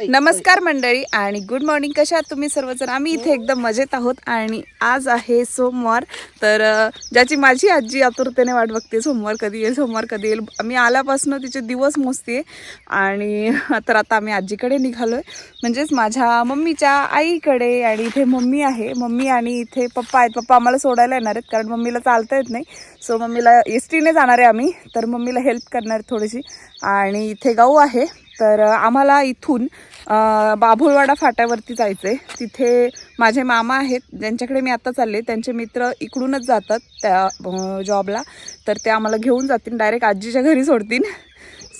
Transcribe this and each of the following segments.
नमस्कार मंडळी आणि गुड मॉर्निंग कशा आहात तुम्ही सर्वजण? आम्ही इथे एकदम मजेत आहोत आणि आज आहे सोमवार. तर ज्याची माझी आजी आतुरतेने वाट बघते सोमवार कधी येईल सोमवार कधी येईल. आम्ही आल्यापासून तिचे दिवस मोजते आणि तर आता आम्ही आजीकडे निघालोय. म्हणजेच माझ्या मम्मीच्या आईकडे आणि इथे मम्मी आहे. मम्मी आणि इथे पप्पा आहेत. पप्पा आम्हाला सोडायला येणार आहेत कारण मम्मीला चालता येत नाही. सो मम्मीला एस टीने जाणार आहे आम्ही. तर मम्मीला हेल्प करणार आहे थोडीशी. आणि इथे गाऊ आहे. तर आम्हाला इथून बाभुळवाडा फाट्यावरती जायचं आहे तिथे माझे मामा आहेत ज्यांच्याकडे मी आता चालले त्यांचे मित्र इकडूनच जातात त्या जॉबला. तर ते आम्हाला घेऊन जातील डायरेक्ट आजीच्या घरी सोडतील.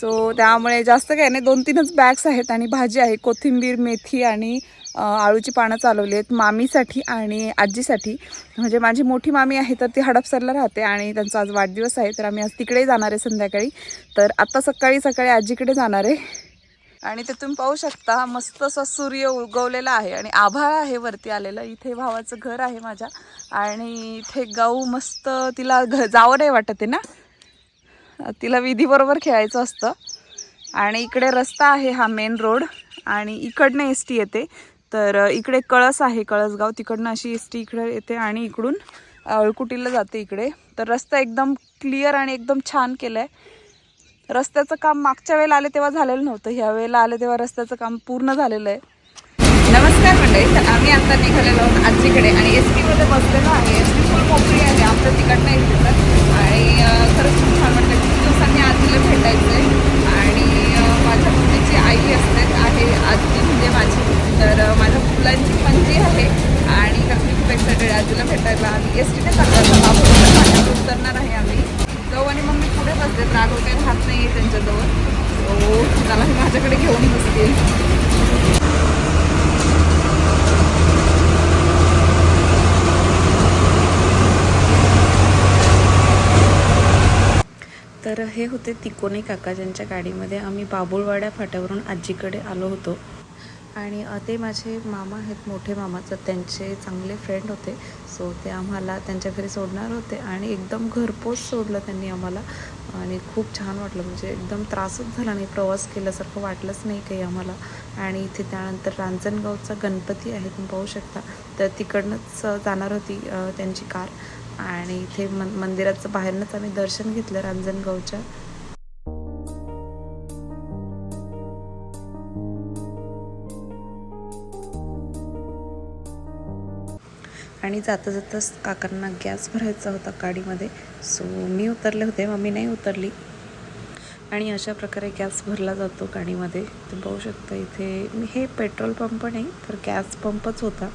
सो त्यामुळे जास्त काही नाही दोन तीनच बॅग्स आहेत आणि भाजी आहे कोथिंबीर मेथी आणि आळूची पानं चालवली आहेत मामीसाठी आणि आजीसाठी. म्हणजे माझी मोठी मामी आहे तर ती हडपसरला राहते आणि त्यांचा आज वाढदिवस आहे तर आम्ही आज तिकडे जाणार आहे संध्याकाळी. तर आत्ता सकाळी सकाळी आजीकडे जाणार आहे. आणि ते तुम्ही पाहू शकता मस्त असा सूर्य उगवलेला आहे आणि आभाळ आहे वरती आलेलं. इथे भावाचं घर आहे माझ्या. आणि इथे गाऊ मस्त तिला घ जावं नाही वाटत आहे ना? तिला विधीबरोबर खेळायचं असतं. आणि इकडे रस्ता आहे हा मेन रोड आणि इकडनं एस टी येते. तर इकडे कळस आहे कळसगाव. तिकडनं अशी एस टी इकडे येते आणि इकडून अळकुटीला जाते इकडे. तर रस्ता एकदम क्लिअर आणि एकदम छान केला आहे रस्त्याचं काम मागच्या वेळेला आले तेव्हा झालेलं नव्हतं. ह्या वेळेला आले तेव्हा रस्त्याचं काम पूर्ण झालेलं आहे. नमस्कार मंडळी तर आम्ही आता निघालेलो आहोत आजीकडे आणि एस टीमध्ये बसलेलो आहे. एस टी फुल मोकळी आहे आमचं तिकडनं नाही तर आणि खरंच खूप छान वाटतं. खूप दिवसांनी आजीला भेटायचं आहे आणि माझ्या मुलीची आई असते आहे आजी म्हणजे माझी. तर माझ्या मुलांची पणजी आहे आणि खूप एक्सायटेड आजीला भेटायला. आणि एस टीने सांगायचं बाबू उतरणार आहे आम्ही. मग मी पुढे राघव काही राहत नाही आहे त्यांच्याजवळ. हो, सो त्याला माझ्याकडे घेऊन बसतील तर हे होते तिकोने काका ज्यांच्या गाडीमध्ये आम्ही बाबुळवाड्या फाट्यावरून आजीकडे आलो होतो. आणि ते माझे मामा आहेत मोठे मामा तर त्यांचे चांगले फ्रेंड होते. सो ते आम्हाला त्यांच्या घरी सोडणार होते आणि एकदम घरपोच सोडलं त्यांनी आम्हाला. आणि खूप छान वाटलं म्हणजे एकदम त्रासच झाला नाही प्रवास केल्यासारखं वाटलंच नाही काही आम्हाला. आणि इथे त्यानंतर रांजणगावचा गणपती आहे तुम्ही पाहू शकता. तर तिकडनंच जाणार होती त्यांची कार. आणि इथे मन मंदिराचं बाहेरनंच आम्ही दर्शन घेतलं रांजणगावच्या. आणि जाता जाताच काकांना गॅस भरायचा होता गाडीमध्ये. सो मी उतरले होते मम्मी नाही उतरली. आणि अशा प्रकारे गॅस भरला जातो गाडीमध्ये. तुम्ही पाहू शकता इथे हे पेट्रोल पंप नाही तर गॅस पंपच होता.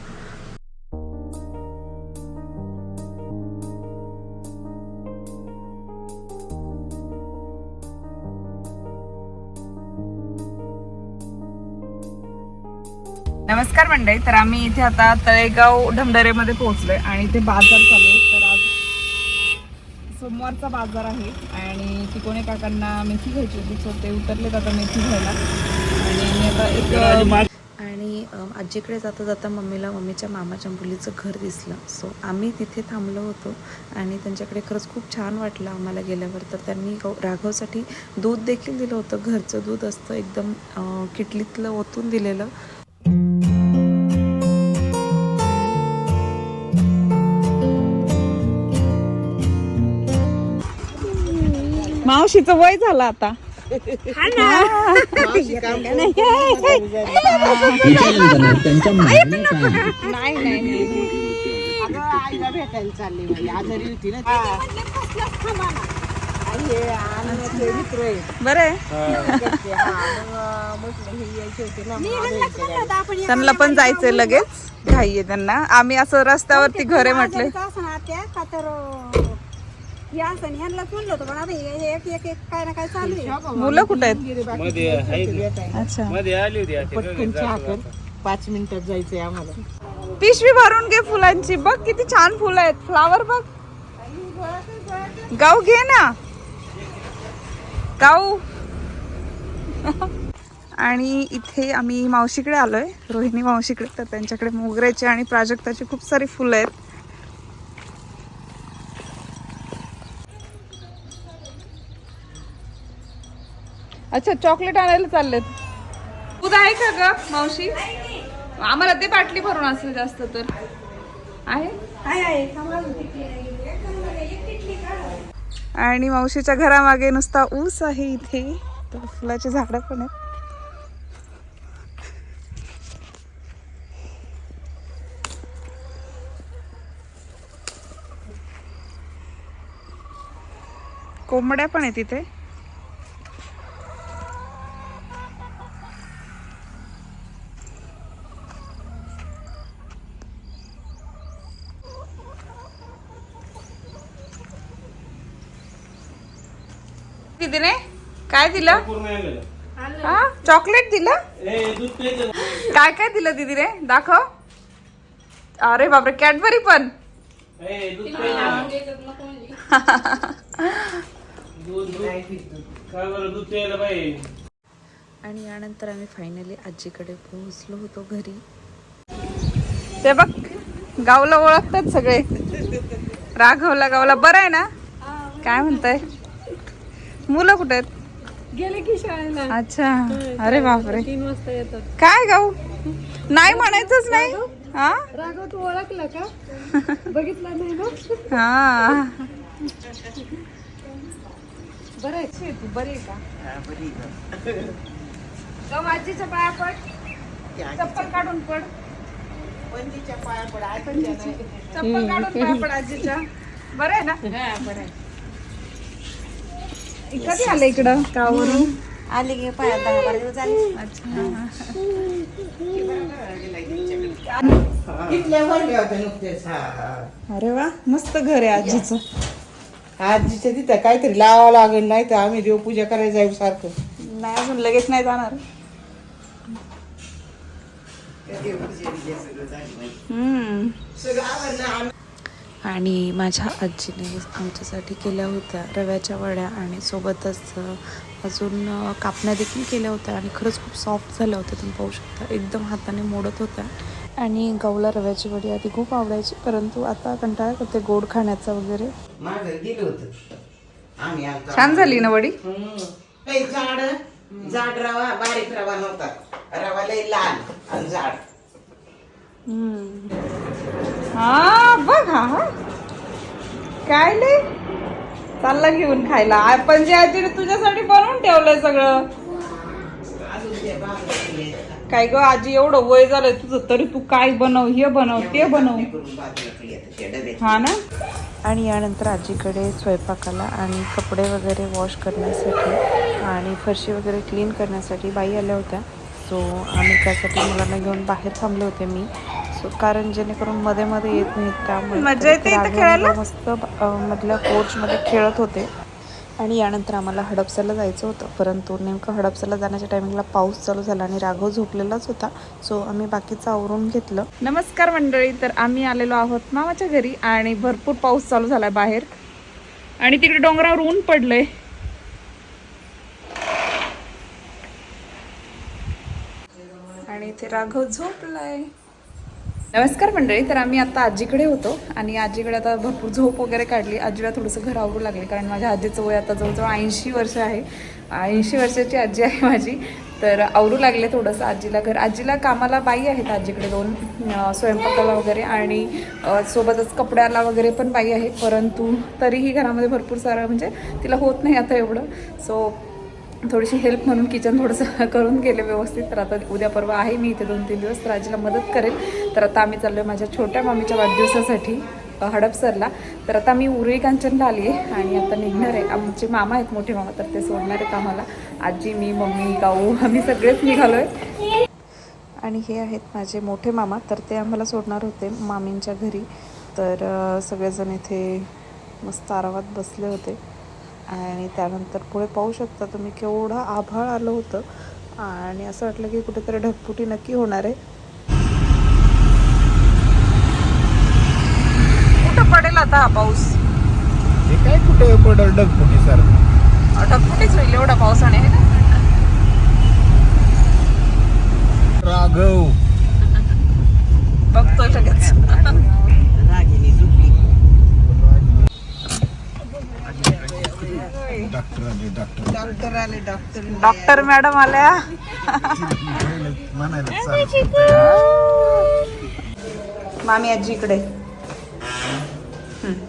नमस्कार मंडळी तर आम्ही इथे आता तळेगाव ढमढरेमध्ये पोहोचलोय आणि इथे बाजार चालू आहे. तर आज सोमवारचा बाजार आहे आणि तिकोणे काकांना मेथी घ्यायची होती सो ते उतरलेत आता मेथी घ्यायला. आणि आता एक आणि आजीकडे जाता जाता मम्मीला मम्मीच्या मामाच्या मुलीचं घर दिसलं. सो आम्ही तिथे थांबलो होतो आणि त्यांच्याकडे खरंच खूप छान वाटलं आम्हाला गेल्यावर. तर त्यांनी गौ- राघवसाठी दूध देखील दिलं होतं. घरचं दूध असतं एकदम किटलीतलं ओतून दिलेलं. मावशीचं वय झालं आता. त्यांच्या मागणी काय. नाही नाही नाही आईला भेटायला चालली आजारी होती ना ती. आई हे मित्र आहे. बरं आहे. घरचे. हा, मग म्हटलं हे यायचे होते ना. मग आलो. त्यांना पण जायचंय लगेच. घाई आहे त्यांना. आम्ही असं रस्त्यावरती घरे म्हटले. तर असं ह्यांनाच म्हणलं होतं पण आता हे एक एक एक काय ना काय चालू आहे. मुलं कुठे आहेत. अच्छा. मध्ये आली होती आता पटकन चहा कर. पाच मिनिटात जायचंय आम्हाला. पिशवी भरून घे फुलांची. बघ किती छान फुलं आहेत. फ्लावर बघ. गाऊ घे ना. गाऊ. आणि इथे आम्ही मावशीकडे आलोय. रोहिणी मावशीकडे तर त्यांच्याकडे मोगऱ्याची आणि प्राजक्ताची खूप सारी फुलं आहेत. अच्छा चॉकलेट आणायला चाललेत. दूध आहे का ग मावशी? आम्हाला ते बाटली भरून असेल जास्त तर. आहे? आहे आणि मावशीच्या घरामागे नुसता ऊस आहे इथे. तर फुलाची झाडं पण आहेत. कोंबड्या पण आहेत तिथे दीदीने? काय दिलं? हा? चॉकलेट दिलं? काय काय दिलं दीदीने? दाखव. अरे बापरे कॅडबरी पण. आणि यानंतर आम्ही फायनली आजीकडे पोहोचलो होतो घरी. ते बघ गावला ओळखतात सगळे. राघवला गावला. बरं आहे ना? काय म्हणताय? मुलं कुठे आहेत? गेले की शाळेला. अच्छा. अरे बापरे. तीन वाजता येतात. काय गाऊ नाही म्हणायचंच नाही? हा? राघव तू ओळखला का? बघितला नाही ना? हा. बरं आहे तू बरी आहे का? जाऊ आजीच्या पाया पड. चप्पल काढून पड. चप्पल काढून पाया पड आजीच्या. बरं आहे ना? बरं आहे. कधी आलं इकडं? गावावरून? आले गे पाया दहा बारा दिवस झाले. इथल्या भरल्या होत्या नुकतेच हा हा अरे वा मस्त घर आहे आजीचं. आजीच्या तिथं काहीतरी लावावं लागेल नाही तर आम्ही देवपूजा करायला जाऊ सारखं. नाही अजून लगेच नाही जाणार. हम्म. आणि माझ्या आजीने आमच्यासाठी केल्या होत्या रव्याच्या वड्या आणि सोबतच अजून कापण्या देखील केल्या होत्या आणि खरंच खूप सॉफ्ट झाल्या होत्या तुम्ही पाहू शकता. एकदम हाताने मोडत होत्या. आणि गौला रव्याची वडी आधी खूप आवडायची परंतु आता कंटाळा करते गोड खाण्याचा वगैरे. छान झाली ना वडी? झाड जाड रवा बारीक रवा नव्हता. रवा लय लाल आणि जाड हा बघ हा. काय नाही चालला घेऊन खायला. आपण जे आजीने तुझ्यासाठी बनवून ठेवलंय सगळं. काय ग आजी एवढं वय झालंय तुझं तरी तू काय बनव हे बनव ते बनव. हा ना? आणि यानंतर आजीकडे स्वयंपाकाला आणि कपडे वगैरे वॉश करण्यासाठी आणि फरशी वगैरे क्लीन करण्यासाठी बाई आल्या होत्या. सो आम्ही त्यासाठी मुलांना घेऊन बाहेर थांबले होते मी. सो कारण जेणेकरून मध्ये मध्ये येत नाहीत त्यामुळे मस्त मधल्या पोर्चमध्ये खेळत होते. आणि यानंतर आम्हाला हडपसरला जायचं होतं. परंतु नेमकं हडपसरला जाण्याच्या टायमिंगला पाऊस चालू झाला आणि राघव झोपलेलाच होता. सो आम्ही बाकीचं आवरून घेतलं. नमस्कार मंडळी तर आम्ही आलेलो आहोत मामाच्या घरी आणि भरपूर पाऊस चालू झालाय बाहेर. आणि तिकडे डोंगरावर ऊन पडलंय. आणि इथे राघव झोपलाय. नमस्कार मंडळी तर आम्ही आता आजीकडे होतो आणि आजीकडे आता भरपूर झोप वगैरे काढली. आजीला थोडंसं घर आवरू लागले कारण माझ्या आजीचं वय आता जवळजवळ ऐंशी वर्ष आहे. ऐंशी वर्षाची आजी आहे माझी तर आवरू लागले थोडंसं आजीला घर. आजीला कामाला बाई आहेत आजीकडे दोन स्वयंपाकाला वगैरे आणि सोबतच कपड्याला वगैरे पण बाई आहे परंतु तरीही घरामध्ये भरपूर सारं म्हणजे तिला होत नाही आता एवढं. सो थोडीशी हेल्प म्हणून किचन थोडंसं करून गेले व्यवस्थित. तर आता उद्या परवा आहे मी इथे दोन तीन दिवस तर आजीला मदत करेल. तर आता आम्ही चाललो आहे माझ्या छोट्या मामीच्या वाढदिवसासाठी हडपसरला. तर आता मी उरळी कांचनला आली आहे आणि आता निघणार आहे. आमचे मामा आहेत मोठे मामा तर ते सोडणार आहेत आम्हाला. आजी मी मम्मी गाऊ आम्ही सगळेच निघालो आहे आणि हे आहेत माझे मोठे मामा तर ते आम्हाला सोडणार होते मामींच्या घरी. तर सगळेजण इथे मस्त आरावात बसले होते. आणि त्यानंतर पुढे पाहू शकता तुम्ही केवढं आभाळ आलं होतं. आणि असं वाटलं की कुठेतरी ढगफुटी नक्की होणार आहे. कुठं पडेल आता हा पाऊस? हे काय कुठे पडल डगपुटी सारखं? ढगफुटीच होईल एवढा पावसाने है ना? राघव. बघतोय लगेच. डॉक्टर आले डॉक्टर डॉक्टर आले डॉक्टर डॉक्टर मॅडम आल्या. मामी आजी इकडे.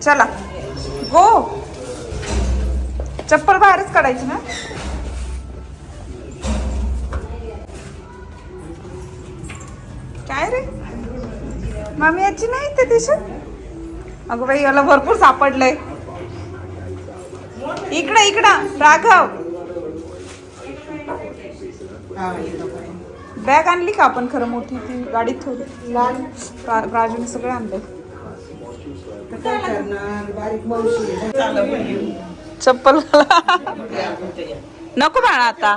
चला. गो चप्पल बाहेरच काढायची ना? काय रे? मामी आजी नाही ते दिसत? अगं बाई याला भरपूर सापडलंय. इकडे इकडं. राघव. बॅग आणली का आपण? खरं मोठी ती गाडीत ठेवली. रा- राजूने सगळं बारीक मावशी चप्पल. नको बाळा आता?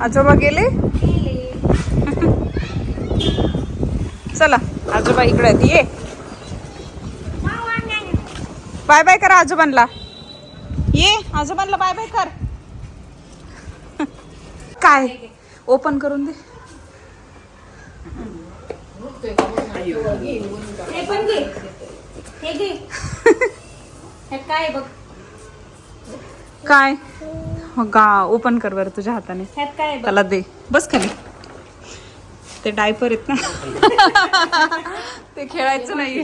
आजोबा गेले? चला आजोबा इकडे ये. बाय बाय करा आजोबांना. ये आजोबांना बाय बाय कर. काय? ओपन करून दे. काय बघ. काय? हो गा ओपन कर बरं तुझ्या हाताने. त्याला दे. बस खाली. ते डायपर आहेत ना. ते खेळायचं नाही.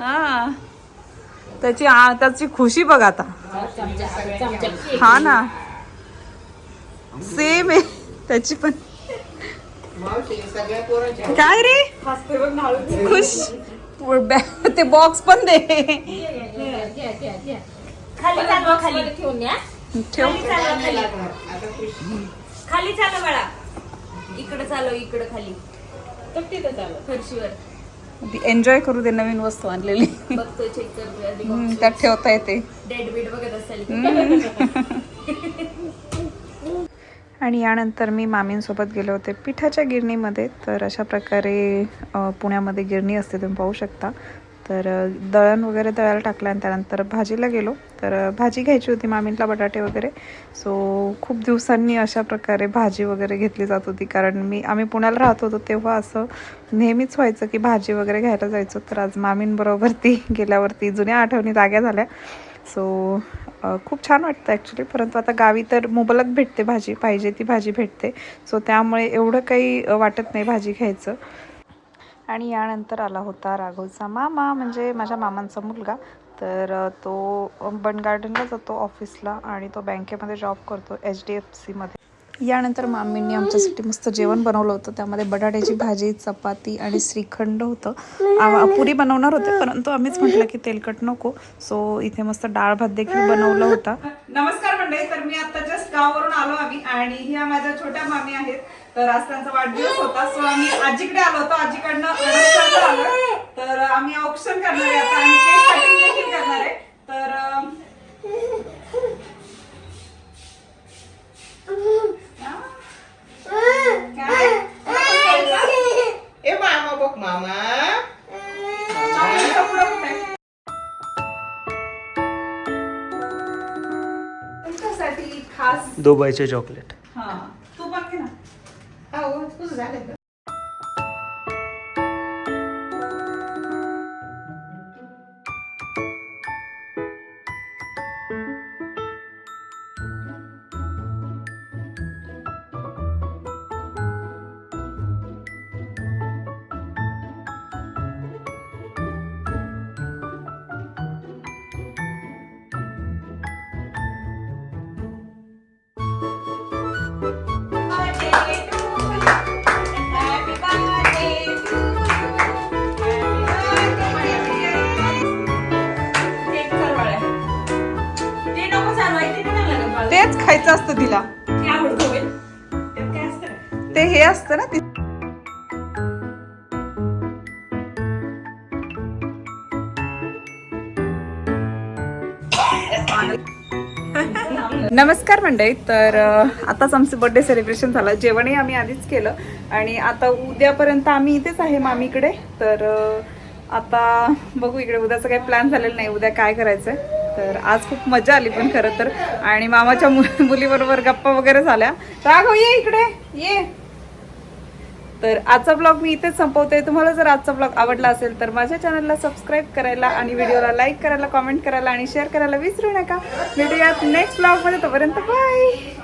हा. त्याची त्याची खुशी बघ आता. हा ना. सेम आहे. त्याची पण. काय रे? खुश. ते बॉक्स पण दे. खाली चालवा खाली. ठेव. खाली चालवा खुश खाली. इकडे चालव. इकडे खाली फरशीवर एन्जॉय करू दे नवीन वस्तू आणलेली. चेक त्यात ठेवता येते. डेड बीड बघत असेल. आणि यानंतर मी मामींसोबत गेले होते पिठाच्या गिरणीमध्ये. तर अशा प्रकारे अ, पुण्यामध्ये गिरणी असते तुम्ही पाहू शकता. तर दळण वगैरे दळायला टाकलं आणि त्यानंतर भाजीला गेलो. तर भाजी घ्यायची होती मामींला बटाटे वगैरे. सो खूप दिवसांनी अशा प्रकारे भाजी वगैरे घेतली जात होती. कारण मी आम्ही पुण्याला राहत होतो तेव्हा असं नेहमीच व्हायचं की भाजी वगैरे घ्यायला जायचो. तर आज मामींबरोबर ती गेल्यावरती जुन्या आठवणी जाग्या झाल्या. सो खूप छान वाटतं ॲक्च्युली परंतु आता गावी तर मुबलक भेटते भाजी पाहिजे ती भाजी भेटते. सो त्यामुळे एवढं काही वाटत नाही भाजी घ्यायचं. आणि यानंतर आला होता राघवचा मामा म्हणजे माझ्या मामांचा मुलगा. तर तो बन गार्डनला जातो ऑफिसला आणि तो बँकेमध्ये जॉब करतो एच डी एफ सीमध्ये यानंतर मामींनी आमच्यासाठी मस्त जेवण बनवलं होतं. त्यामध्ये बटाट्याची भाजी चपाती आणि श्रीखंड होतं. पुरी बनवणार होते परंतु आम्हीच म्हटलं की तेलकट नको. सो इथे मस्त डाळ भात देखील बनवला होता. नमस्कार मंडळी तर मी आता जस्ट गावावरून आलो आम्ही आणि ह्या माझ्या छोट्या मामी आहेत. तर आज त्यांचा वाढदिवस होता सो आम्ही आजीकडे आलो होतो. आजीकडनं आलो. तर आम्ही ऑप्शन करणार आहे आता आणि केक कटिंग देखील करणार आहे. तर काय? ए मामा बघ मामा. दुबईचे चॉकलेट. खायचं असतं तिला ते हे असतं ना नमस्कार मंडळी तर आताच आमचं बर्थडे सेलिब्रेशन झालं. जेवणही आम्ही आधीच केलं आणि आता उद्यापर्यंत आम्ही इथेच आहे मामीकडे. तर आता बघू इकडे उद्याचं काही प्लॅन झालेलं नाही. उद्या काय करायचं तर आज खूप मजा आली पण खरं तर. आणि मामाच्या मुलीबरोबर गप्पा वगैरे झाल्या. राघव ये इकडे ये. तर आजचा ब्लॉग मी इथेच संपवते. तुम्हाला जर आजचा ब्लॉग आवडला असेल तर माझ्या चॅनलला सबस्क्राईब करायला आणि व्हिडिओला लाईक करायला कॉमेंट करायला आणि शेअर करायला विसरू नका. भेटूयात नेक्स्ट ब्लॉगमध्ये तोपर्यंत बाय